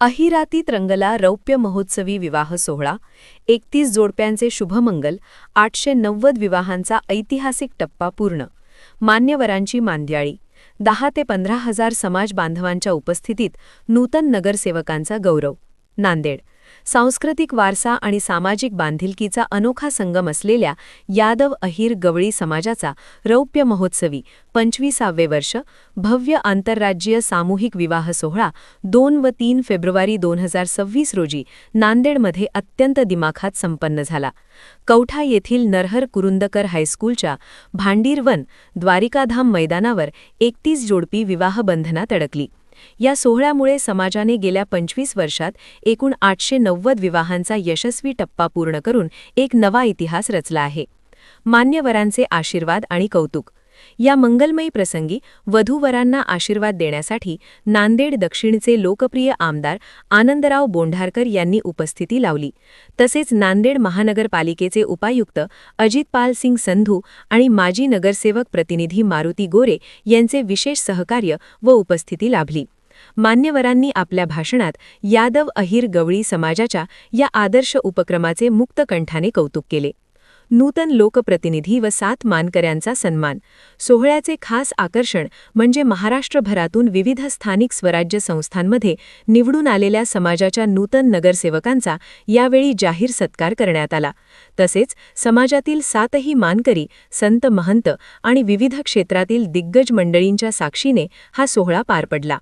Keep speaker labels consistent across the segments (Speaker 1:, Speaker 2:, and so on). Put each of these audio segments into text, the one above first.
Speaker 1: अहिरातीत रंगला रौप्य महोत्सवी विवाह सोहळा एकतीस जोडप्यांचे शुभमंगल आठशे नव्वद विवाहांचा ऐतिहासिक टप्पा पूर्ण मान्यवरांची मांद्याळी दहा ते पंधरा हजार समाज बांधवांच्या उपस्थितीत नूतन नगरसेवकांचा गौरव नांदेड सांस्कृतिक वारसा आणि सामाजिक बांधिलकीचा अनोखा संगम असलेल्या यादव अहिर गवळी समाजाचा रौप्य महोत्सवी पंचवीसावे वर्ष भव्य आंतरराज्यीय सामूहिक विवाह सोहळा दोन व तीन फेब्रुवारी दोन हजार सव्वीस रोजी नांदेडमध्ये अत्यंत दिमाखात संपन्न झाला. कौठा येथील नरहर कुरुंदकर हायस्कूलच्या भांडीरवन द्वारिकाधाम मैदानावर एकतीस जोडपी विवाहबंधनात अडकली. या सोहळ्यामुळे समाजाने गेल्या पंचवीस वर्षात एकूण आठशे नव्वद विवाहांचा यशस्वी टप्पा पूर्ण करून एक नवा इतिहास रचला आहे. मान्यवरांचे आशीर्वाद आणि कौतुक. या मंगलमयी प्रसंगी वधूवरांना आशीर्वाद देण्यासाठी नांदेड दक्षिणचे लोकप्रिय आमदार आनंदराव बोंढारकर यांनी उपस्थिती लावली. तसेच नांदेड महानगरपालिकेचे उपायुक्त अजितपाल सिंग संधू आणि माजी नगरसेवक प्रतिनिधी मारुती गोरे यांचे विशेष सहकार्य व उपस्थिती लाभली. मान्यवरांनी आपल्या भाषणात यादव अहिर गवळी समाजाच्या या आदर्श उपक्रमाचे मुक्तकंठाने कौतुक केले. नूतन लोकप्रतिनिधी व सात मानकऱ्यांचा सन्मान. सोहळ्याचे खास आकर्षण म्हणजे महाराष्ट्रभरातून विविध स्थानिक स्वराज्य संस्थांमध्ये निवडून आलेल्या समाजाच्या नूतन नगरसेवकांचा यावेळी जाहीर सत्कार करण्यात आला. तसेच समाजातील सातही मानकरी संत महंत आणि विविध क्षेत्रातील दिग्गज मंडळींच्या साक्षीने हा सोहळा पार पडला.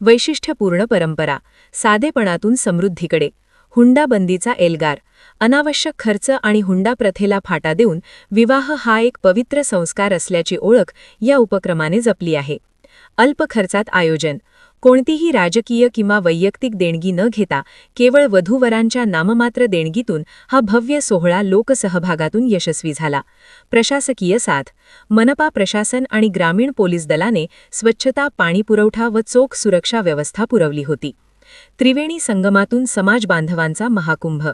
Speaker 1: वैशिष्ट्यपूर्ण परंपरा साधेपणातून समृद्धीकडे. हुंडाबंदीचा एल्गार. अनावश्यक खर्च आणि हुंडा प्रथेला फाटा देऊन विवाह हा एक पवित्र संस्कार असल्याची ओळख या उपक्रमाने जपली आहे. अल्प खर्चात आयोजन. कोणतीही राजकीय किंवा वैयक्तिक देणगी न घेता केवळ वधूवरांच्या नाममात्र देणगीतून हा भव्य सोहळा लोकसहभागातून यशस्वी झाला. प्रशासकीय साथ. मनपा प्रशासन आणि ग्रामीण पोलीस दलाने स्वच्छता पाणीपुरवठा व चोख सुरक्षा व्यवस्था पुरवली होती. त्रिवेणी संगमातून समाज बांधवांचा महाकुंभ.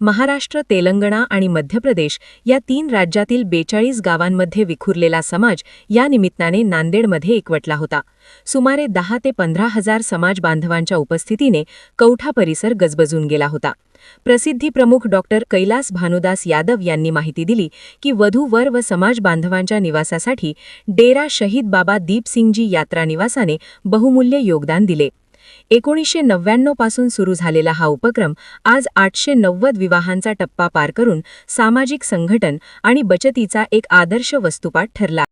Speaker 1: महाराष्ट्र तेलंगणा आणि मध्य प्रदेश या तीन राज्यातील बेचाळीस गावांमध्ये विखुरलेला समाज या निमित्ताने नांदेडमध्ये एकवटला होता. सुमारे दहा ते पंधरा हजार समाज बांधवांच्या उपस्थितीने कौठा परिसर गजबजून गेला होता. प्रसिद्धी प्रमुख डॉक्टर कैलास भानुदास यादव यांनी माहिती दिली की वधू वर व समाज बांधवांच्या निवासासाठी डेरा शहीद बाबा दीपसिंगजी यात्रा निवासाने बहुमूल्य योगदान दिले. एकोणीसशे नव्याण्णवपासून सुरू झालेला हा उपक्रम आज आठशे नव्वद विवाहांचा टप्पा पार करून सामाजिक संघटन आणि बचतीचा एक आदर्श वस्तुपाठ ठरला.